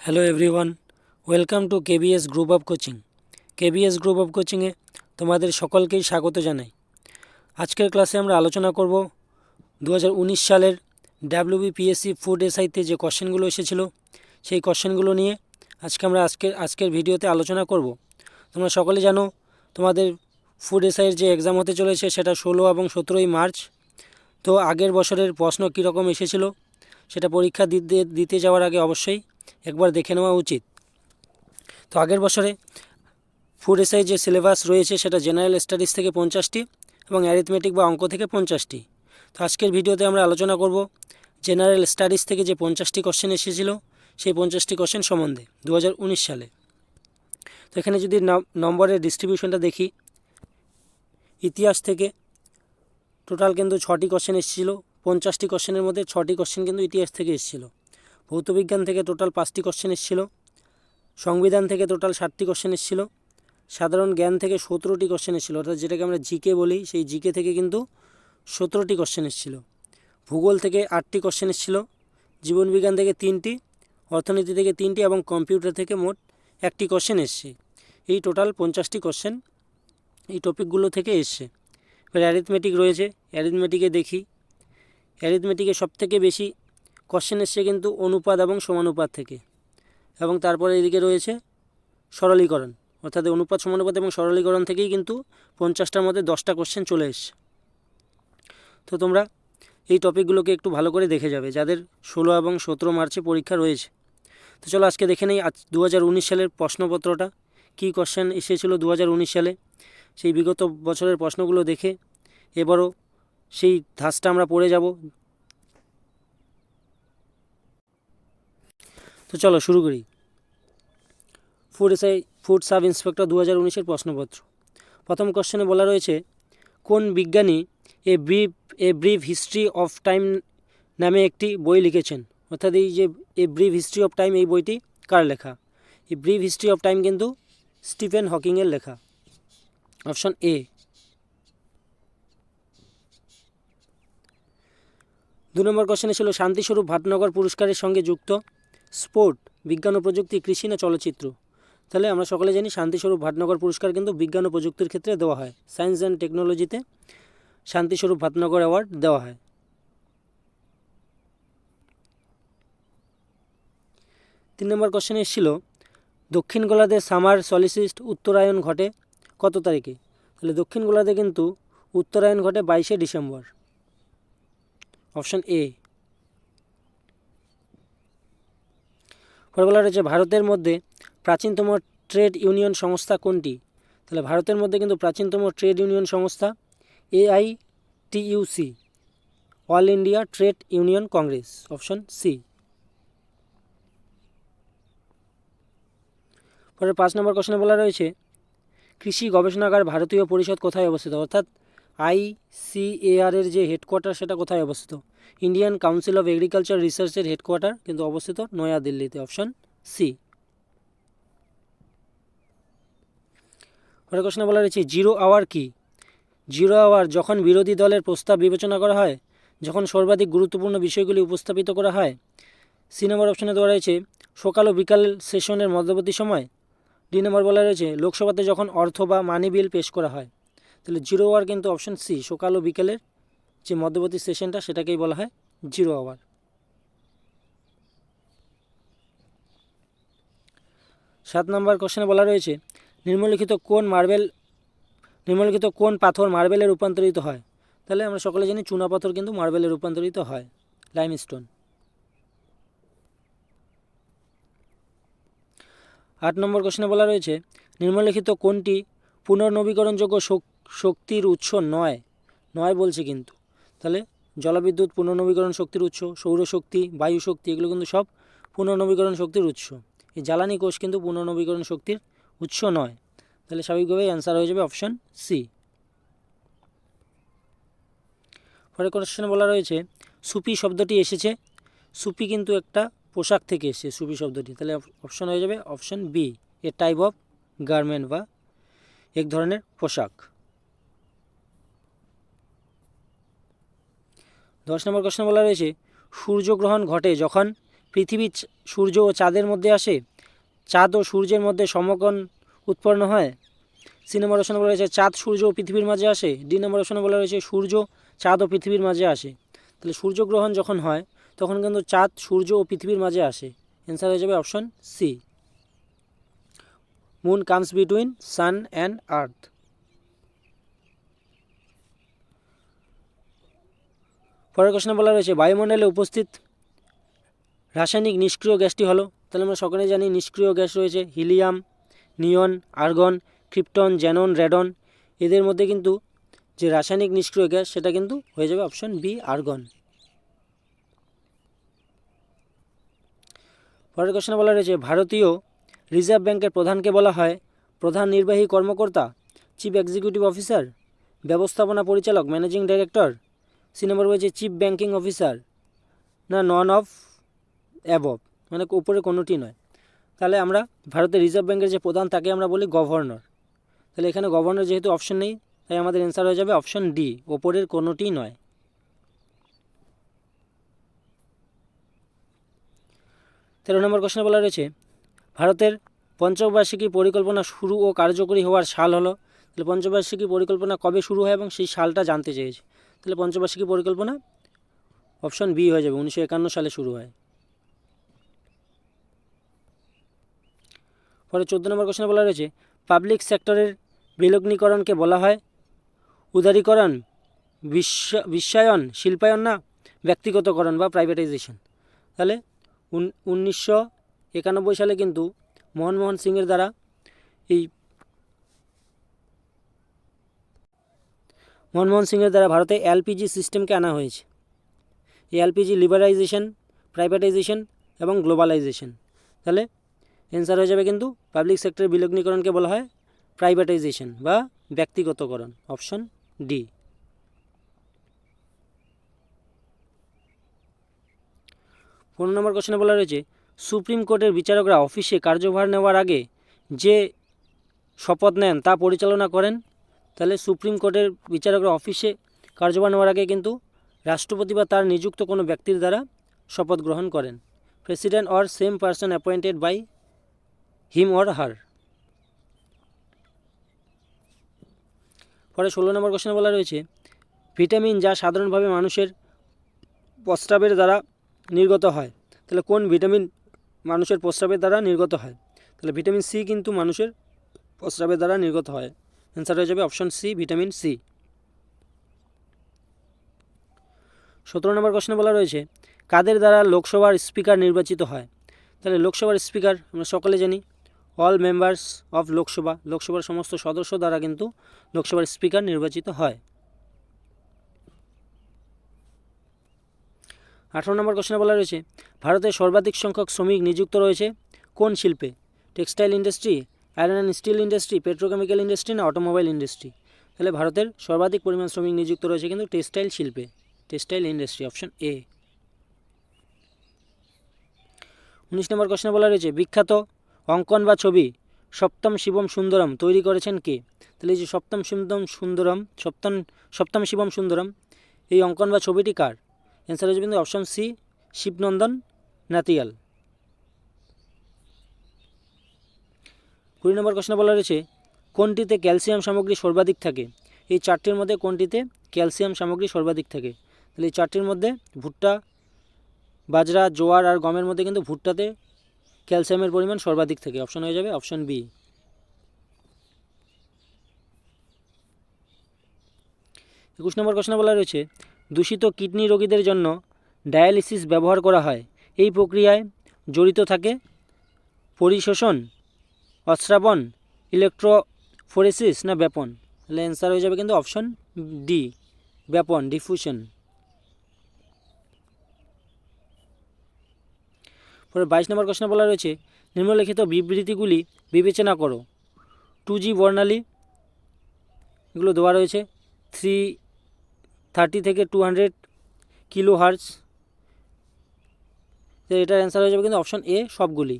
Hello everyone welcome to KBS group of coaching KBS group of কোচিংয়ে তোমাদের সকলকেই স্বাগত জানাই। আজকের ক্লাসে আমরা আলোচনা করব দু হাজার উনিশ সালের ডাব্লিউবিপিএসসি ফুড এসআইতে যে কোশ্চেনগুলো এসেছিল, সেই কোশ্চেনগুলো নিয়ে আজকে আমরা আজকের আজকের ভিডিওতে আলোচনা করব। তোমরা সকলে জানো, তোমাদের ফুড এসআইয়ের যে এক্সাম হতে চলেছে সেটা ষোলো এবং সতেরোই মার্চ। তো আগের বছরের প্রশ্ন কীরকম এসেছিল, সেটা পরীক্ষা দিতে দিতে যাওয়ার আগে অবশ্যই একবার দেখে নেওয়া উচিত। তো আগের বছরে ফুড এসআই যে সিলেবাস রয়েছে সেটা জেনারেল স্টাডিজ থেকে পঞ্চাশটি এবং অ্যারিথমেটিক বা অঙ্ক থেকে পঞ্চাশটি। তো আজকের ভিডিওতে আমরা আলোচনা করব জেনারেল স্টাডিজ থেকে যে পঞ্চাশটি কোশ্চেন এসেছিল, সেই পঞ্চাশটি কোশ্চেন সম্বন্ধে দু হাজার উনিশ সালে। তো এখানে যদি নম্বরের ডিস্ট্রিবিউশনটা দেখি, ইতিহাস থেকে টোটাল কিন্তু ছটি কোশ্চেন এসেছিল, পঞ্চাশটি কোশ্চেনের মধ্যে ছটি কোশ্চেন কিন্তু ইতিহাস থেকে এসেছিল। ভৌতবিজ্ঞান থেকে টোটাল পাঁচটি কোশ্চেন এসেছিল, সংবিধান থেকে টোটাল ষাটটি কোশ্চেন এসেছিল, সাধারণ জ্ঞান থেকে সতেরোটি কোশ্চেন এসেছিল। অর্থাৎ যেটাকে আমরা জিকে বলি, সেই জিকে থেকে কিন্তু সতেরোটি কোশ্চেন এসেছিল। ভূগোল থেকে আটটি কোশ্চেন এসেছিল, জীবনবিজ্ঞান থেকে তিনটি, অর্থনীতি থেকে তিনটি এবং কম্পিউটার থেকে মোট একটি কোশ্চেন এসছে। এই টোটাল পঞ্চাশটি কোশ্চেন এই টপিকগুলো থেকে এসছে। এবার অ্যারিথমেটিক রয়েছে অ্যারিথমেটিকে দেখি। অ্যারিথমেটিকে সবথেকে বেশি কোশ্চেন এসছে কিন্তু অনুপাত এবং সমানুপাত থেকে। এবং তারপরে এদিকে রয়েছে সরলীকরণ। অর্থাৎ অনুপাত, সমানুপাত এবং সরলীকরণ থেকেই কিন্তু পঞ্চাশটার মধ্যে দশটা কোশ্চেন চলে এসছে। তো তোমরা এই টপিকগুলোকে একটু ভালো করে দেখে যাবে, যাদের ষোলো এবং সতেরো মার্চে পরীক্ষা রয়েছে। তো চলো আজকে দেখে নেই আজ দু হাজার উনিশ সালের প্রশ্নপত্রটা। কী কোশ্চেন এসেছিল দু হাজার উনিশ সালে? সেই বিগত বছরের প্রশ্নগুলো দেখে এবারও সেই ধাঁচটা আমরা পড়ে যাব। তো চলো শুরু করি। Food SI food sub inspector দু হাজার উনিশের প্রশ্নপত্র। প্রথম কোশ্চেনে বলা রয়েছে, কোন বিজ্ঞানী a brief a brief history of time নামে একটি বই লিখেছেন? অর্থাৎ এই যে a brief history of time এই বইটি কার লেখা? এই ব্রিফ হিস্ট্রি অফ টাইম কিন্তু স্টিফেন হকিংয়ের লেখা। Option A. দু নম্বর কোশ্চেনে ছিল, শান্তিস্বরূপ ভাটনগর পুরস্কারের সঙ্গে যুক্ত স্পোর্ট, বিজ্ঞান ও প্রযুক্তি, কৃষি না চলচ্চিত্র? তাহলে আমরা সকলে জানি শান্তিস্বরূপ ভাটনগর পুরস্কার কিন্তু বিজ্ঞান ও প্রযুক্তির ক্ষেত্রে দেওয়া হয়। সায়েন্স অ্যান্ড টেকনোলজিতে শান্তিস্বরূপ ভাটনগর অ্যাওয়ার্ড দেওয়া হয়। তিন নম্বর কোশ্চেন এসেছিল, দক্ষিণ গোলার্ধে সামার সলিসিস্ট উত্তরায়ণ ঘটে কত তারিখে? তাহলে দক্ষিণ গোলার্ধে কিন্তু উত্তরায়ণ ঘটে বাইশে ডিসেম্বর। অপশন এ পরে বলা রয়েছে ভারতের মধ্যে প্রাচীনতম ট্রেড ইউনিয়ন সংস্থা কোনটি? তাহলে ভারতের মধ্যে কিন্তু প্রাচীনতম ট্রেড ইউনিয়ন সংস্থা AI TUC all India trade union congress, option C. পরে পাঁচ নম্বর কোশ্চেনে বলা রয়েছে, কৃষি গবেষণাগার ভারতীয় পরিষদ কোথায় অবস্থিত? অর্থাৎ আইসিএআর এর যে হেডকোয়ার্টার সেটা কোথায় অবস্থিত? ইন্ডিয়ান কাউন্সিল অফ এগ্রিকালচার রিসার্চের হেডকোয়ার্টার কিন্তু অবস্থিত নয়াদিল্লিতে অপশন সি পরের কোশ্চেনে বলা রয়েছে জিরো আওয়ার কি? জিরো আওয়ার যখন বিরোধী দলের প্রস্তাব বিবেচনা করা হয়, যখন সর্বাধিক গুরুত্বপূর্ণ বিষয়গুলি উপস্থাপিত করা হয় সি নম্বর অপশনে দেওয়া রয়েছে, সকাল ও বিকাল সেশনের মধ্যবর্তী সময়। ডি নম্বর বলা রয়েছে, লোকসভাতে যখন অর্থ বা মানি বিল পেশ করা হয়। তাহলে জিরো আওয়ার কিন্তু অপশন সি সকাল ও বিকেলের যে মধ্যবর্তী সেশনটা সেটাকেই বলা হয় জিরো আওয়ার সাত নম্বর কোশ্চেনে বলা রয়েছে, নিম্নলিখিত কোন মার্বেল, নিম্নলিখিত কোন পাথর মার্বেলে রূপান্তরিত হয়? তাহলে আমরা সকলে জানি চুনা পাথর কিন্তু মার্বেলে রূপান্তরিত হয় লাইমস্টোন আট নম্বর কোশ্চেনে বলা রয়েছে, নিম্নলিখিত কোনটি পুনর্নবীকরণযোগ্য শক্তির উৎস নয়। নয় বলছে কিন্তু। তাহলে জলবিদ্যুৎ পুনর্নবীকরণ শক্তির উৎস, সৌরশক্তি বায়ু শক্তি এগুলো কিন্তু সব পুনর্নবীকরণ শক্তির উৎস। এই জ্বালানি কোষ কিন্তু পুনর্নবীকরণ শক্তির উৎস নয়। তাহলে স্বাভাবিকভাবেই অ্যান্সার হয়ে যাবে অপশান সি পরের কোশ্চেনে বলা রয়েছে, সুপি শব্দটি এসেছে। সুপি কিন্তু একটা পোশাক থেকে এসেছে, সুপি শব্দটি। তাহলে অপশন হয়ে যাবে option B a type of garment বা এক ধরনের পোশাক। দশ নম্বর কোশ্চেন বলা রয়েছে, সূর্যগ্রহণ ঘটে যখন পৃথিবী সূর্য ও চাঁদের মধ্যে আসে, চাঁদ ও সূর্যের মধ্যে সমকোণ উৎপন্ন হয়। সি নম্বর অপশনে বলা রয়েছে, চাঁদ, সূর্য ও পৃথিবীর মাঝে আসে? ডি নম্বর অপশনে বলা রয়েছে, সূর্য, চাঁদ ও পৃথিবীর মাঝে আসে। তাহলে সূর্যগ্রহণ যখন হয়, তখন কিন্তু চাঁদ, সূর্য ও পৃথিবীর মাঝে আসে। অ্যান্সার হয়ে যাবে option C moon comes between sun and earth পরের কোশ্চেনে বলা রয়েছে, বায়ুমণ্ডলে উপস্থিত রাসায়নিক নিষ্ক্রিয় গ্যাসটি হলো। তাহলে আমরা সকলে জানি নিষ্ক্রিয় গ্যাস রয়েছে, helium, neon, argon, krypton xenon radon. এদের মধ্যে কিন্তু যে রাসায়নিক নিষ্ক্রিয় গ্যাস, সেটা কিন্তু হয়ে যাবে অপশন বি, আর্গন। পরের কোশ্চেনে বলা রয়েছে, ভারতীয় রিজার্ভ ব্যাংকের প্রধানকে বলা হয় প্রধান নির্বাহী কর্মকর্তা, চিফ এক্সিকিউটিভ অফিসার, ব্যবস্থাপনা পরিচালক, ম্যানেজিং ডাইরেক্টর। সি নম্বর রয়েছে চিফ ব্যাংকিং অফিসার না নন অফ অ্যাবভ মানে উপরে কোনোটি নয়। তাহলে আমরা ভারতের রিজার্ভ ব্যাংকের যে প্রধান, তাকে আমরা বলি গভর্নর তাহলে এখানে গভর্নর যেহেতু অপশন নেই, তাই আমাদের অ্যান্সার হয়ে যাবে অপশন ডি ওপরের কোনোটি নয়। তেরো নম্বর কোশ্চেনে বলা রয়েছে, ভারতের পঞ্চবার্ষিকী পরিকল্পনা শুরু ও কার্যকরী হওয়ার সাল হলো। তাহলে পঞ্চবার্ষিকী পরিকল্পনা কবে শুরু হয় এবং সেই সালটা জানতে চেয়েছে। তাহলে পঞ্চবার্ষিকী পরিকল্পনা? অপশন বি হয়ে যাবে, উনিশশো একান্ন সালে শুরু হয়। পরে চোদ্দ নম্বর কোশ্চেনে বলা রয়েছে পাবলিক সেক্টরের বিলগ্নীকরণকে বলা হয় উদারীকরণ, বিশ্ব বিশ্বায়ন, শিল্পায়ন না ব্যক্তিগতকরণ বা প্রাইভেটাইজেশন তাহলে উন- উনিশশো একানব্বই সালে কিন্তু মনমোহন সিংয়ের দ্বারা এই মনমোহন সিংয়ের দ্বারা ভারতে এলপিজি সিস্টেমকে আনা হয়েছে। এই এলপিজি লিবারাইজেশন, প্রাইভেটাইজেশন এবং গ্লোবালাইজেশন। তাহলে অ্যান্সার হয়ে যাবে কিন্তু পাবলিক সেক্টরের বিলগ্নীকরণকে বলা হয় প্রাইভেটাইজেশন বা ব্যক্তিগতকরণ অপশন ডি পনেরো নম্বর কোশ্চেনে বলা রয়েছে, সুপ্রিম কোর্টের বিচারকরা অফিসে কার্যভার নেওয়ার আগে যে শপথ নেন তা পরিচালনা করেন তাহলে সুপ্রিম কোর্টের বিচারকরা অফিসে কার্যভার নেওয়ার আগে কিন্তু রাষ্ট্রপতি বা তার নিযুক্ত কোনো ব্যক্তির দ্বারা শপথ গ্রহণ করেন। President or same person appointed by him or her পরে ষোলো নম্বর কোশ্চেনে বলা রয়েছে, ভিটামিন যা সাধারণভাবে মানুষের প্রস্রাবের দ্বারা নির্গত হয়। তাহলে কোন ভিটামিন মানুষের প্রস্রাবের দ্বারা নির্গত হয়? তাহলে ভিটামিন সি কিন্তু মানুষের প্রস্রাবের দ্বারা নির্গত হয়। অ্যান্সার হয়ে যাবে অপশন সি ভিটামিন সি সতেরো নম্বর প্রশ্নে বলা রয়েছে, কাদের দ্বারা লোকসভার স্পিকার নির্বাচিত হয়? তাহলে লোকসভার স্পিকার আমরা সকলে জানি অল মেম্বার্স অফ লোকসভা, লোকসভার সমস্ত সদস্য দ্বারা কিন্তু লোকসভার স্পিকার নির্বাচিত হয়। আঠারো নম্বর কোশ্চেনে বলা রয়েছে ভারতের সর্বাধিক সংখ্যক শ্রমিক নিযুক্ত রয়েছে কোন শিল্পে? Textile industry iron and steel industry petrochemical industry না অটোমোবাইল ইন্ডাস্ট্রি তাহলে ভারতের সর্বাধিক পরিমাণ শ্রমিক নিযুক্ত রয়েছে কিন্তু টেক্সটাইল শিল্পে। টেক্সটাইল ইন্ডাস্ট্রি অপশন এ উনিশ নম্বর কোশ্চেনে বলা রয়েছে, বিখ্যাত অঙ্কন বা ছবি সপ্তম শিবম সুন্দরম তৈরি করেছেন কে? তাহলে যে সপ্তম শিবম সুন্দরম, সপ্তম সপ্তম শিবম সুন্দরম, এই অঙ্কন বা ছবিটি কার? অ্যান্সার হচ্ছে কিন্তু অপশন সি শিবনন্দন নাতিয়াল। কুড়ি নম্বর কোশ্চেনে বলা রয়েছে, কোনটিতে ক্যালসিয়াম সামগ্রী সর্বাধিক থাকে? এই চারটির মধ্যে কোনটিতে ক্যালসিয়াম সামগ্রী সর্বাধিক থাকে? তাহলে এই চারটির মধ্যে ভুট্টা, বাজরা, জোয়ার আর গমের মধ্যে কিন্তু ভুট্টাতে ক্যালসিয়ামের পরিমাণ সর্বাধিক থাকে। অপশন হয়ে যাবে অপশন বি। একুশ নম্বর কোশ্চেনে বলা রয়েছে, দূষিত কিডনি রোগীদের জন্য ডায়ালিসিস ব্যবহার করা হয়। এই প্রক্রিয়ায় জড়িত থাকে পরিশোষণ অশ্রাবণ ইলেকট্রোফোরেসিস না ব্যাপন? তাহলে অ্যান্সার হয়ে যাবে কিন্তু অপশন ডি ব্যাপন ডিফিউশন পরে বাইশ নম্বর কোশ্চেনে বলা রয়েছে, নিম্নলিখিত বিবৃতিগুলি বিবেচনা করো। টু জি বর্ণালী, এগুলো দেওয়া রয়েছে থ্রি থার্টি থেকে টু হান্ড্রেড কিলো হার্জ তো এটার অ্যান্সার হয়ে যাবে কিন্তু অপশন এ সবগুলি।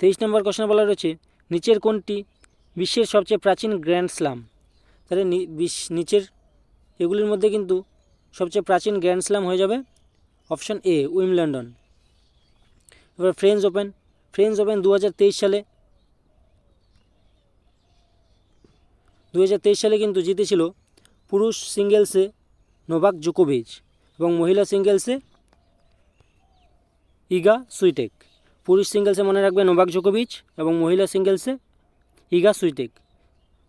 তেইশ নম্বর কোশ্চেন বলা রয়েছে, নিচের কোনটি বিশ্বের সবচেয়ে প্রাচীন গ্র্যান্ড স্লাম? তাহলে নিচের এগুলির মধ্যে কিন্তু সবচেয়ে প্রাচীন গ্র্যান্ড স্ল্যাম হয়ে যাবে অপশন এ উইমল্যান্ডন এবার ফ্রেঞ্চ ওপেন। ফ্রেঞ্চ ওপেন দু হাজার তেইশ সালে। দু হাজার তেইশ সালে কিন্তু জিতেছিল পুরুষ সিঙ্গেলসে নোভাক জোকোভিচ এবং মহিলা সিঙ্গেলসে ইগা সুইটেক। পুরুষ সিঙ্গেলসে মনে রাখবে নোভাক জোকোভিচ এবং মহিলা সিঙ্গেলসে ইগা সুইটেক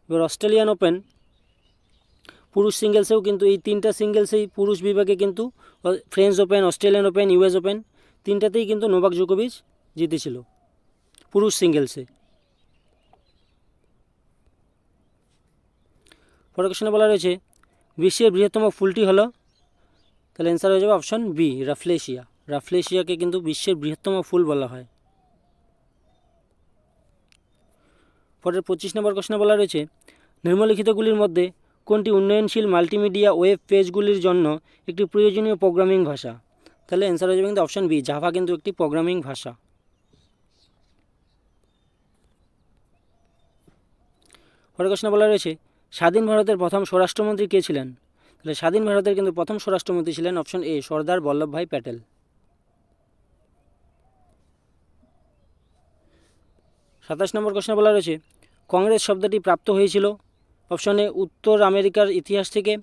এবার অস্ট্রেলিয়ান ওপেন পুরুষ সিঙ্গেলসেও কিন্তু এই তিনটা সিঙ্গেলসেই পুরুষ বিভাগে কিন্তু French Open Australian Open US Open তিনটাতেই কিন্তু নোভাক জোকোভিচ জিতেছিল পুরুষ সিঙ্গেলসে পরের কোশ্চেনে বলা রয়েছে, বিশ্বের বৃহত্তম ফুলটি হলো, তাহলে অ্যান্সার হয়ে যাবে অপশন বি রাফলেশিয়া রাফলেশিয়াকে কিন্তু বিশ্বের বৃহত্তম ফুল বলা হয়। পরের পঁচিশ নম্বর কোশ্চেনে বলা রয়েছে, নিম্নলিখিতগুলির মধ্যে কোনটি উন্নয়নশীল মাল্টিমিডিয়া ওয়েব পেজগুলির জন্য একটি প্রয়োজনীয় প্রোগ্রামিং ভাষা? তাহলে অ্যান্সার হয়ে যাবে কিন্তু অপশন বি জাভা কিন্তু একটি প্রোগ্রামিং ভাষা। পরের কোশ্চেনে বলা রয়েছে, স্বাধীন ভারতের প্রথম স্বরাষ্ট্রমন্ত্রী কে ছিলেন? তাহলে স্বাধীন ভারতের কিন্তু প্রথম স্বরাষ্ট্রমন্ত্রী ছিলেন অপশন এ সর্দার বল্লভভাই প্যাটেল। সাতাশ নম্বর কোশ্চেনে বলা রয়েছে, কংগ্রেস শব্দটি প্রাপ্ত হয়েছিল অপশনে উত্তর আমেরিকার ইতিহাস থেকে,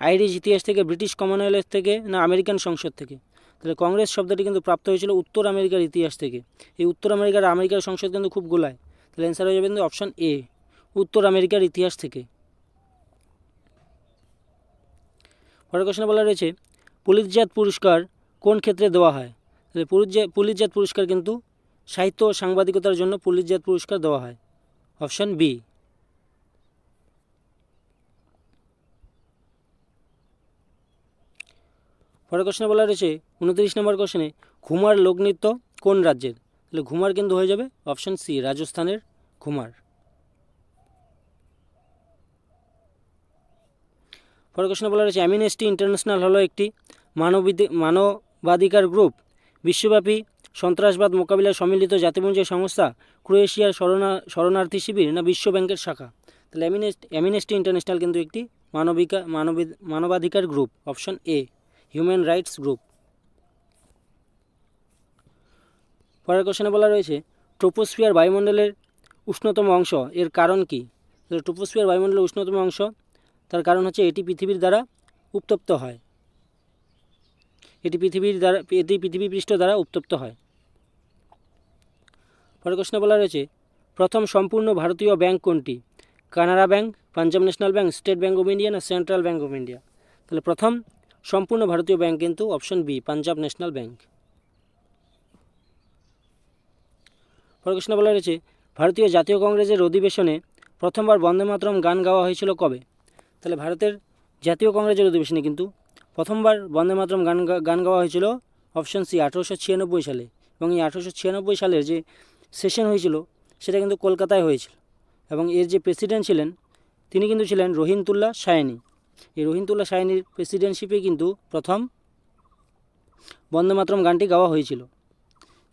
আইরিশ ইতিহাস থেকে, ব্রিটিশ কমনওয়েলথ থেকে, না আমেরিকান সংসদ থেকে। তাহলে কংগ্রেস শব্দটি কিন্তু প্রাপ্ত হয়েছিল উত্তর আমেরিকার ইতিহাস থেকে। এই উত্তর আমেরিকার আমেরিকার সংসদ কিন্তু খুব গোলায়। তাহলে অ্যান্সার হয়ে যাবে কিন্তু অপশন এ উত্তর আমেরিকার ইতিহাস থেকে। পরের কোশ্চেনে বলা রয়েছে পুলিশজাত পুরস্কার কোন ক্ষেত্রে দেওয়া হয়? তাহলে পুলিশজাত পুরস্কার কিন্তু সাহিত্য ও সাংবাদিকতার জন্য পুলিশজাত পুরস্কার দেওয়া হয়। Option B. পরের কোশ্চেনে বলা রয়েছে, উনত্রিশ নম্বর কোশ্চেনে, ঘুমার লোকনৃত্য কোন রাজ্যের? তাহলে ঘুমার কিন্তু হয়ে যাবে। অপশন সি, রাজস্থানের ঘুমার। পরের কোশ্চেনে বলা রয়েছে, অ্যামিনেস্টি ইন্টারন্যাশনাল হলো একটি মানবিধি মানবাধিকার গ্রুপ। বিশ্বব্যাপী সন্ত্রাসবাদ মোকাবিলায় সম্মিলিত জাতিপুঞ্জের সংস্থা ক্রোয়েশিয়ার শরণা, শরণার্থী শিবির না বিশ্ব ব্যাংকের শাখা। তাহলে অ্যামিনেস্ট অ্যামিনেস্টি ইন্টারন্যাশনাল কিন্তু একটি মানবিকা মানবিক মানবাধিকার group, option A, human rights group. পরের কোশ্চেনে বলা রয়েছে, ট্রোপোস্ফিয়ার বায়ুমণ্ডলের উষ্ণতম অংশ, এর কারণ কি? ট্রোপোস্ফিয়ার বায়ুমণ্ডলের উষ্ণতম অংশ, তার কারণ হচ্ছে এটি পৃথিবীর দ্বারা উত্তপ্ত হয়। এটি পৃথিবীর দ্বারা, এটি পৃথিবী পৃষ্ঠ দ্বারা উত্তপ্ত হয়। পরের প্রশ্নে বলা রয়েছে, প্রথম সম্পূর্ণ ভারতীয় ব্যাংক কোনটি? Canara Bank, Punjab National Bank, State Bank of India না সেন্ট্রাল ব্যাংক অফ ইন্ডিয়া? তাহলে প্রথম সম্পূর্ণ ভারতীয় ব্যাংক কিন্তু option B, Punjab National Bank. পরের প্রশ্নে বলা রয়েছে, ভারতীয় জাতীয় কংগ্রেসের অধিবেশনে প্রথমবার বন্দে মাতরম গান গাওয়া হয়েছিল কবে? তাহলে ভারতের জাতীয় কংগ্রেসের অধিবেশনে কিন্তু প্রথমবার বন্দে মাতরম গান গান গাওয়া হয়েছিল অপশন সি, আঠেরোশো ছিয়ানব্বই সালে। এবং এই আঠেরোশো ছিয়ানব্বই সালের যে সেশন হয়েছিল, সেটা কিন্তু কলকাতায় হয়েছিল। এবং এর যে প্রেসিডেন্ট ছিলেন, তিনি কিন্তু ছিলেন রহিমতুল্লাহ সায়নি। এই রহিমতুল্লাহ সায়নির প্রেসিডেন্টশিপে কিন্তু প্রথম বন্দে মাতরম গানটি গাওয়া হয়েছিল।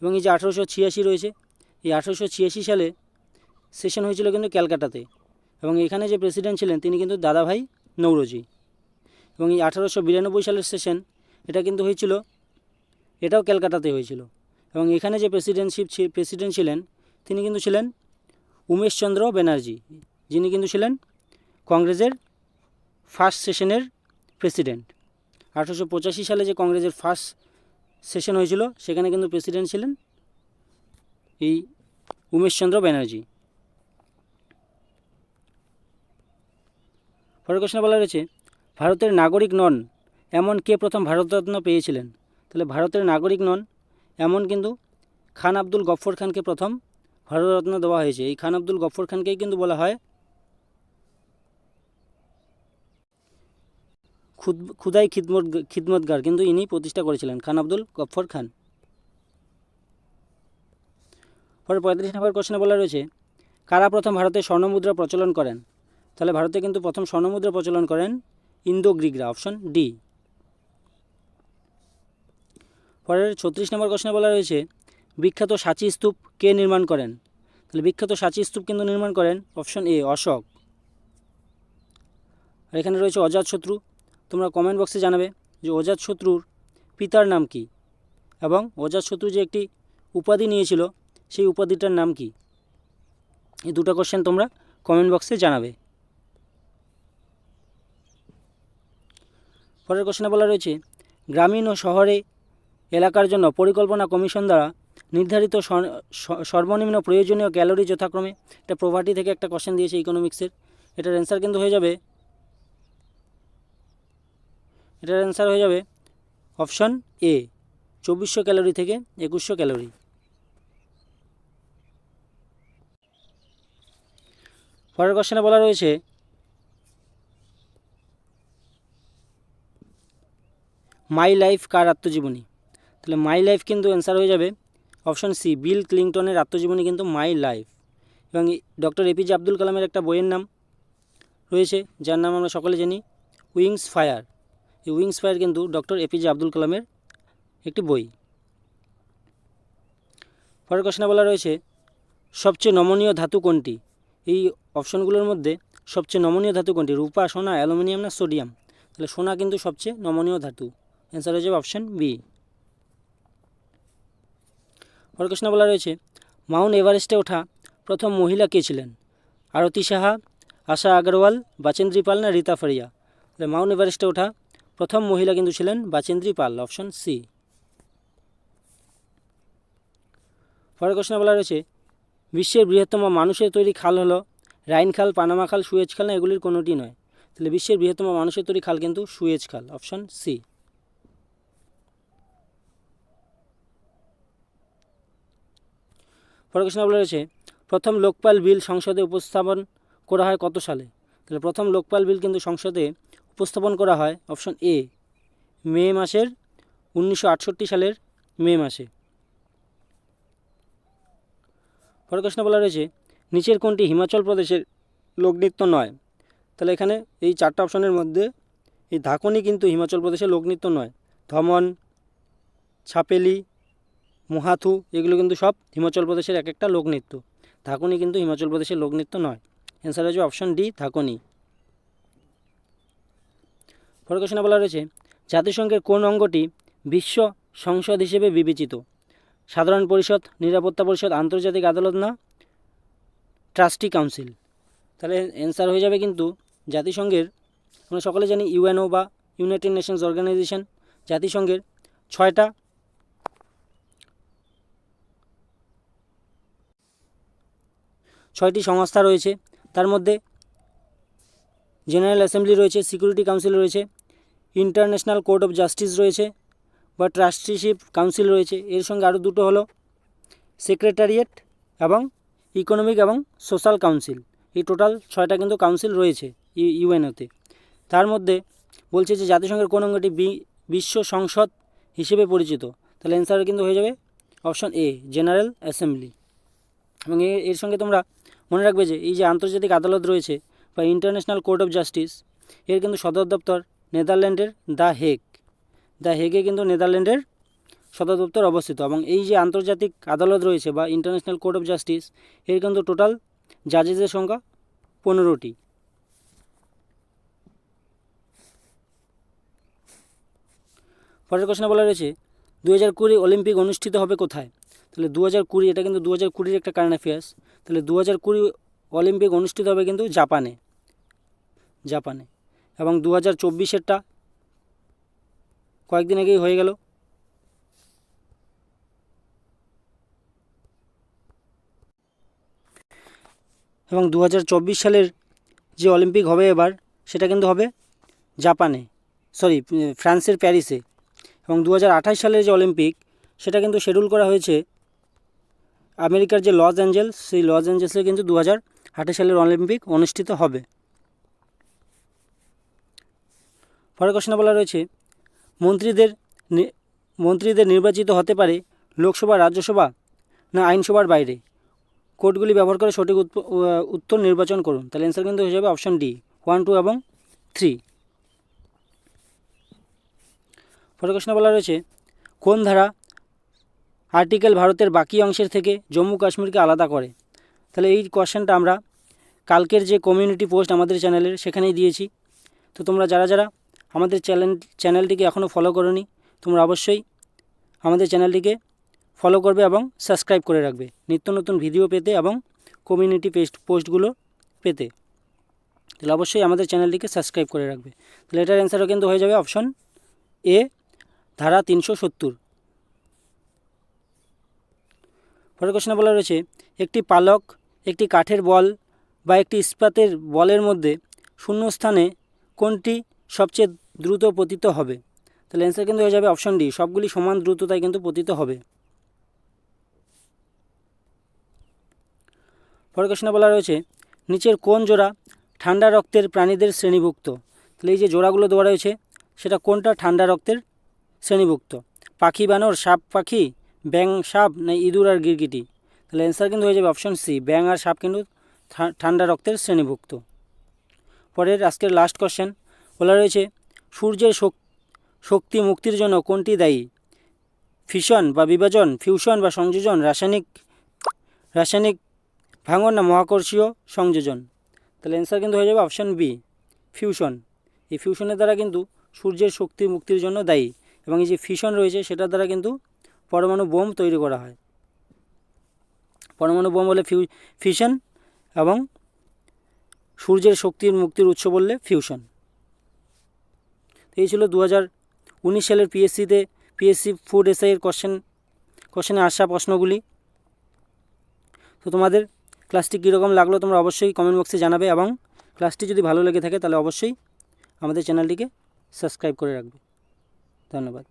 এবং এই যে আঠেরোশো ছিয়াশি রয়েছে, এই আঠেরোশো ছিয়াশি সালে সেশন হয়েছিল কিন্তু ক্যালকাটাতে। এবং এখানে যে প্রেসিডেন্ট ছিলেন, তিনি কিন্তু দাদাভাই নৌরজি। এবং এই আঠারোশো বিরানব্বই সালের সেশন, এটা কিন্তু হয়েছিল, এটাও ক্যালকাটাতে হয়েছিল। এবং এখানে যে প্রেসিডেন্টশিপ প্রেসিডেন্ট ছিলেন, তিনি কিন্তু ছিলেন উমেশচন্দ্র ব্যানার্জি যিনি কিন্তু ছিলেন কংগ্রেসের ফার্স্ট সেশনের প্রেসিডেন্ট আঠারোশো পঁচাশি সালে যে কংগ্রেসের ফার্স্ট সেশন হয়েছিল, সেখানে কিন্তু প্রেসিডেন্ট ছিলেন এই উমেশচন্দ্র ব্যানার্জি পরের কোশ্চেনে বলা রয়েছে ভারতের নাগরিক নন, এমন কে প্রথম ভারতরত্ন পেয়েছিলেন? তাহলে ভারতের নাগরিক নন এমন কিন্তু খান আব্দুল গফর খানকে প্রথম ভারতরত্ন দেওয়া হয়েছে। এই খান আব্দুল গফর খানকেই কিন্তু বলা হয় খুদ, খুদাই খিদমত, খিদমতগার। কিন্তু ইনি প্রতিষ্ঠা করেছিলেন খান আব্দুল গফর খান। পরে পঁয়ত্রিশ নম্বর কোশ্চেনে বলা রয়েছে, কারা প্রথম ভারতে স্বর্ণমুদ্রা প্রচলন করেন? তাহলে ভারতে কিন্তু প্রথম স্বর্ণমুদ্রা প্রচলন করেন ইন্দো গ্রিকরা অপশন ডি। পরের ছত্রিশ নম্বর কোশ্চেনে বলা রয়েছে, বিখ্যাত সাঁচি স্তূপ কে নির্মাণ করেন? তাহলে বিখ্যাত সাঁচি স্তূপ কিন্তু নির্মাণ করেন অপশন এ অশোক। আর এখানে রয়েছে অজাতশত্রু তোমরা কমেন্ট বক্সে জানাবে যে অজাতশত্রুর পিতার নাম কি এবং অজাতশত্রু যে একটি উপাধি নিয়েছিল, সেই উপাধিটার নাম কি? এই দুটো কোশ্চেন তোমরা কমেন্ট বক্সে জানাবে। পরের কোশ্চেনে বলা রয়েছে, গ্রামীণ ও শহরে এলাকার জন্য পরিকল্পনা কমিশন দ্বারা নির্ধারিত সর্বনিম্ন প্রয়োজনীয় ক্যালোরি যথাক্রমে, এটা প্রভার্টি থেকে একটা কোশ্চেন দিয়েছে ইকোনমিক্সের এটার অ্যান্সার কিন্তু হয়ে যাবে, এটার অ্যান্সার হয়ে যাবে অপশন এ চব্বিশশো ক্যালোরি থেকে একুশশো ক্যালোরি। পরের কোশ্চেনে বলা রয়েছে মাই লাইফ কার আত্মজীবনী? তাহলে মাই লাইফ কিন্তু অ্যান্সার হয়ে যাবে। অপশন সি বিল ক্লিংটনের আত্মজীবনী কিন্তু মাই লাইফ এবং ডক্টর এপিজে আব্দুল কালামের একটা বইয়ের নাম রয়েছে, যার নাম আমরা সকলে জানি উইংস ফায়ার এই উইংস ফায়ার কিন্তু ডক্টর এপিজে আব্দুল কালামের একটি বই। পরের কোশ্চেনে বলা রয়েছে, সবচেয়ে নমনীয় ধাতু কোনটি? এই অপশনগুলোর মধ্যে সবচেয়ে নমনীয় ধাতু কোনটি? রূপা, সোনা, অ্যালুমিনিয়াম না সোডিয়াম? তাহলে সোনা কিন্তু সবচেয়ে নমনীয় ধাতু। অ্যান্সার হয়ে যাবে অপশন বি পরের কোশ্চেনে বলা রয়েছে, মাউন্ট এভারেস্টে ওঠা প্রথম মহিলা কে ছিলেন? আরতি সাহা, আশা আগরওয়াল, বাচেন্দ্রী পাল না রীতা ফারিয়া? তাহলে মাউন্ট এভারেস্টে ওঠা প্রথম মহিলা কিন্তু ছিলেন বাচেন্দ্রী পাল, অপশন সি। পরের কোশ্চেনে বলা রয়েছে, বিশ্বের বৃহত্তম মানুষের তৈরি খাল হলো রাইন খাল, পানামা খাল, সুয়েজ খাল না এগুলির কোনোটি নয়। তাহলে বিশ্বের বৃহত্তম মানুষের তৈরি খাল কিন্তু সুয়েজ খাল, অপশন সি। পরের বলা রয়েছে, প্রথম লোকপাল বিল সংসদে উপস্থাপন করা হয় কত সালে? তাহলে প্রথম লোকপাল বিল কিন্তু সংসদে উপস্থাপন করা হয় অপশন এ, মে মাসের উনিশশো আটষট্টি সালের মে মাসে। পরের প্রশ্ন বলা রয়েছে, নিচের কোনটি হিমাচল প্রদেশের লোকনৃত্য নয়? তাহলে এখানে এই চারটা অপশনের মধ্যে এই ধাকনি কিন্তু হিমাচল প্রদেশের লোকনৃত্য নয়। ধমন, ছাপেলি মহাথু, এগুলো কিন্তু সব হিমাচল প্রদেশের এক একটা লোকনৃত্য ধাকনি কিন্তু হিমাচল প্রদেশের লোকনৃত্য নয়। অ্যান্সার হচ্ছে অপশন ডি ধাকনি পরের কোশ্চেনে বলা রয়েছে জাতিসংঘের কোন অঙ্গটি বিশ্ব সংসদ হিসেবে বিবেচিত? সাধারণ পরিষদ, নিরাপত্তা পরিষদ, আন্তর্জাতিক আদালত না ট্রাস্টি কাউন্সিল? তাহলে অ্যান্সার হয়ে যাবে কিন্তু জাতিসংঘের, আমরা সকলে জানি ইউএনও বা ইউনাইটেড নেশনস অর্গানাইজেশন, জাতিসংঘের ছয়টা ছয়টি সংস্থা রয়েছে। তার মধ্যে জেনারেল অ্যাসেম্বলি রয়েছে, সিকিউরিটি কাউন্সিল রয়েছে, ইন্টারন্যাশনাল কোর্ট অফ জাস্টিস রয়েছে বা ট্রাস্টিশিপ কাউন্সিল রয়েছে। এর সঙ্গে আরও দুটো হলো সেক্রেটারিয়েট এবং ইকোনমিক এবং সোশ্যাল কাউন্সিল। এই টোটাল ছয়টা কিন্তু কাউন্সিল রয়েছে ইউএনওতে। তার মধ্যে বলছে যে জাতিসংঘের কোন অঙ্গটি বিশ্ব সংসদ হিসেবে পরিচিত। তাহলে অ্যান্সার কিন্তু হয়ে যাবে অপশন এ জেনারেল অ্যাসেম্বলি। এবং এর সঙ্গে তোমরা মনে রাখবে যে এই যে আন্তর্জাতিক আদালত রয়েছে বা ইন্টারন্যাশনাল কোর্ট অফ জাস্টিস এর কিন্তু সদর দপ্তর নেদারল্যান্ডের দ্য হেগ। দ্য হেগে কিন্তু নেদারল্যান্ডের সদর দপ্তর অবস্থিত এবং এই যে আন্তর্জাতিক আদালত রয়েছে বা ইন্টারন্যাশনাল কোর্ট অফ জাস্টিস এর কিন্তু টোটাল জাজেসের সংখ্যা পনেরোটি। পরের কোশ্চেনে বলা রয়েছে দু হাজার কুড়ি অলিম্পিক অনুষ্ঠিত হবে কোথায়? তাহলে দু হাজার কুড়ি, এটা কিন্তু দু হাজার কুড়ির একটা কারেন্ট অ্যাফেয়ার্স তাহলে দু হাজার কুড়ি অলিম্পিক অনুষ্ঠিত হবে কিন্তু জাপানে। জাপানে। এবং দু হাজার চব্বিশেরটা কয়েকদিন আগেই হয়ে গেল। এবং দু হাজার চব্বিশ সালের যে অলিম্পিক হবে এবার, সেটা কিন্তু হবে জাপানে। সরি, ফ্রান্সের প্যারিসে। এবং দু হাজার আঠাশ সালের যে অলিম্পিক, সেটা কিন্তু শিডিউল করা হয়েছে আমেরিকার যে লস অ্যাঞ্জেলস, সেই লস অ্যাঞ্জেলসে কিন্তু দু হাজার আঠাশ সালের অলিম্পিক অনুষ্ঠিত হবে। পরের কোশ্চেনে বলা রয়েছে, মন্ত্রীদের মন্ত্রীদের নির্বাচিত হতে পারে লোকসভা, রাজ্যসভা না আইনসভার বাইরে? কোডগুলি ব্যবহার করে সঠিক উত্তর নির্বাচন করুন। তাহলে অ্যান্সার কিন্তু হয়ে যাবে অপশন ডি ওয়ান টু এবং থ্রি পরের কোশ্চেনে বলা রয়েছে, কোন ধারা আর্টিকেল ভারতের বাকি অংশের থেকে জম্মু কাশ্মীরকে আলাদা করে। তাহলে এই কোশ্চেনটা আমরা কালকের যে কমিউনিটি পোস্ট আমাদের চ্যানেলের সেখানেই দিয়েছি। তো তোমরা যারা যারা আমাদের চ্যানেল চ্যানেলটিকে এখনও ফলো করনি, তোমরা অবশ্যই আমাদের চ্যানেলটিকে ফলো করবে এবং সাবস্ক্রাইব করে রাখবে। নিত্য নতুন ভিডিও পেতে এবং কমিউনিটি পেস্ট পোস্টগুলো পেতে। তাহলে অবশ্যই আমাদের চ্যানেলটিকে সাবস্ক্রাইব করে রাখবে। তাহলে এটার অ্যান্সারও কিন্তু হয়ে যাবে অপশন এ ধারা তিনশো সত্তর। পরের কোশ্চেনে বলা রয়েছে, একটি পালক, একটি কাঠের বল বা একটি ইস্পাতের বলের মধ্যে শূন্যস্থানে কোনটি সবচেয়ে দ্রুত পতিত হবে? তাহলে অ্যান্সার কিন্তু হয়ে যাবে অপশন ডি সবগুলি সমান দ্রুততায় কিন্তু পতিত হবে। পরের কোশ্চেনে বলা রয়েছে, নিচের কোন জোড়া ঠান্ডা রক্তের প্রাণীদের শ্রেণীভুক্ত? তাহলে এই যে জোড়াগুলো দেওয়া রয়েছে, সেটা কোনটা ঠান্ডা রক্তের শ্রেণীভুক্ত? পাখি, বানর, সাপ, পাখি ব্যাং সাপ না ইঁদুর আর গিরগিটি? তাহলে অ্যান্সার কিন্তু হয়ে যাবে অপশন সি ব্যাং আর সাপ কিন্তু ঠান্ডা রক্তের শ্রেণীভুক্ত। পরের আজকের লাস্ট কোশ্চেন বলা রয়েছে, সূর্যের শক- শক্তি মুক্তির জন্য কোনটি দায়ী? ফিশন বা বিভাজন ফিউশন বা সংযোজন, রাসায়নিক রাসায়নিক ভাঙন না মহাকর্ষীয় সংযোজন? তাহলে অ্যান্সার কিন্তু হয়ে যাবে অপশন বি ফিউশন এই ফিউশনের দ্বারা কিন্তু সূর্যের শক্তি মুক্তির জন্য দায়ী এবং এই যে ফিশন রয়েছে, সেটার দ্বারা কিন্তু পরমাণু বোম তৈরি করা হয়। পরমাণু বোম বলে ফিউ ফিশন এবং সূর্যের শক্তির মুক্তির উৎস বললে ফিউশন। এই ছিল দু উনিশ সালের পিএসসিতে, পিএসসি ফুড এসআইয়ের কোশ্চেন কোশ্চেনে আসা প্রশ্নগুলি। তো তোমাদের ক্লাসটি কীরকম লাগল তোমরা অবশ্যই কমেন্ট বক্সে জানাবে এবং ক্লাসটি যদি ভালো লেগে থাকে তাহলে অবশ্যই আমাদের চ্যানেলটিকে সাবস্ক্রাইব করে রাখবে। ধন্যবাদ।